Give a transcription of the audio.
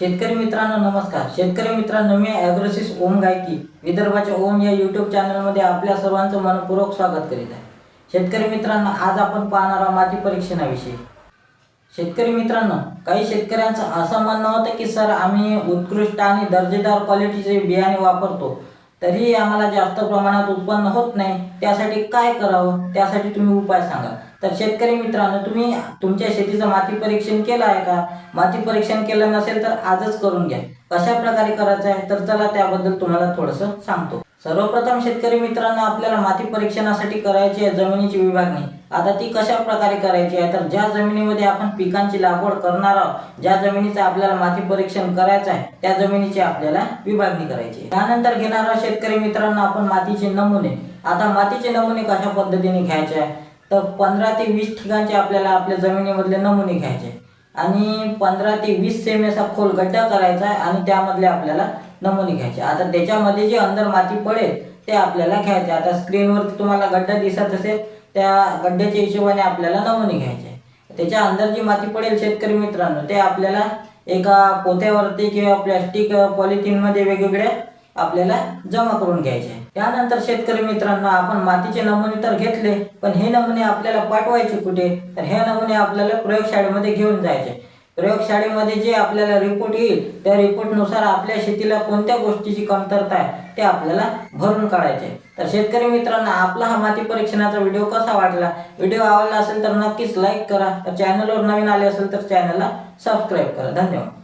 शेतकरी मित्रांनो नमस्कार. शेतकरी मित्रांनो मी ॲग्रोसिस ओम गायकी विदर्भाच्या ओम या यूट्यूब चॅनलमध्ये आपल्या सर्वांचं मनपूर्वक स्वागत करीत आहे. शेतकरी मित्रांनो आज आपण पाहणार आहोत माती परीक्षणाविषयी. शेतकरी मित्रांनो काही शेतकऱ्यांचं असं म्हणणं होतं की सर आम्ही उत्कृष्ट आणि दर्जेदार क्वालिटीचे बियाणे वापरतो. तरीही आम्हाला जास्त प्रमाणात उत्पन्न होत नाही. त्यासाठी काय करावं? त्यासाठी तुम्ही उपाय सांगा. तर शेतकरी मित्रांनो तुम्ही तुमच्या शेतीचं माती परीक्षण केलं आहे का? माती परीक्षण केलं नसेल तर आजच करून घ्या. कशा प्रकारे करायचं आहे? तर चला त्याबद्दल तुम्हाला थोडंसं सांगतो. सर्वप्रथम शेतकरी मित्रांनो आपल्याला माती परीक्षणासाठी करायची आहे जमिनीची विभागणी. आता ती कशा प्रकारे करायची आहे? तर ज्या जमिनीमध्ये आपण पिकांची लागवड करणार आहोत ज्या जमिनीचं आपल्याला माती परीक्षण करायचं आहे त्या जमिनीची आपल्याला विभागणी करायची आहे. त्यानंतर घेणारा शेतकरी मित्रांनो आपण मातीचे नमुने. आता मातीचे नमुने कशा पद्धतीने घ्यायचे आहे? तर पंधरा ते वीस ठिकाणचे आपल्याला आपल्या जमिनीमधले नमुने घ्यायचे. आणि पंधरा ते वीस सेम असा खोल गड्डा करायचा आहे आणि त्यामधले आपल्याला नमुने घ्यायचे. आता त्याच्यामध्ये जे अंदर माती पडेल ते आपल्याला घ्यायचे. आता स्क्रीनवरती तुम्हाला गड्डा दिसत असेल त्या गड्ड्याच्या हिशोबाने आपल्याला नमुने घ्यायचे. त्याच्या अंदर जी माती पडेल शेतकरी मित्रांनो ते आपल्याला एका पोत्यावरती किंवा प्लॅस्टिक पॉलिथिनमध्ये वेगवेगळ्या आपल्याला जमा करून घ्यायचे. आहे. त्यानंतर शेतकरी मित्रांनो आपण मातीचे नमुने तर घेतले पण हे नमुने आपल्याला पाठवायचे कुठे? तर हे नमुने आपल्याला प्रयोगशाळेमध्ये घेऊन जायचे. प्रयोगशाळेमध्ये जे आपल्याला रिपोर्ट येईल त्या रिपोर्टनुसार आपल्या शेतीला कोणत्या गोष्टीची कमतरता आहे ते आपल्याला भरून काढायचे. तर शेतकरी मित्रांनो आपला हा माती परीक्षणाचा व्हिडिओ कसा वाटला? व्हिडिओ आवडला असेल तर नक्कीच लाईक करा. चॅनलवर नवीन आले असेल तर चॅनलला सबस्क्राईब करा. धन्यवाद.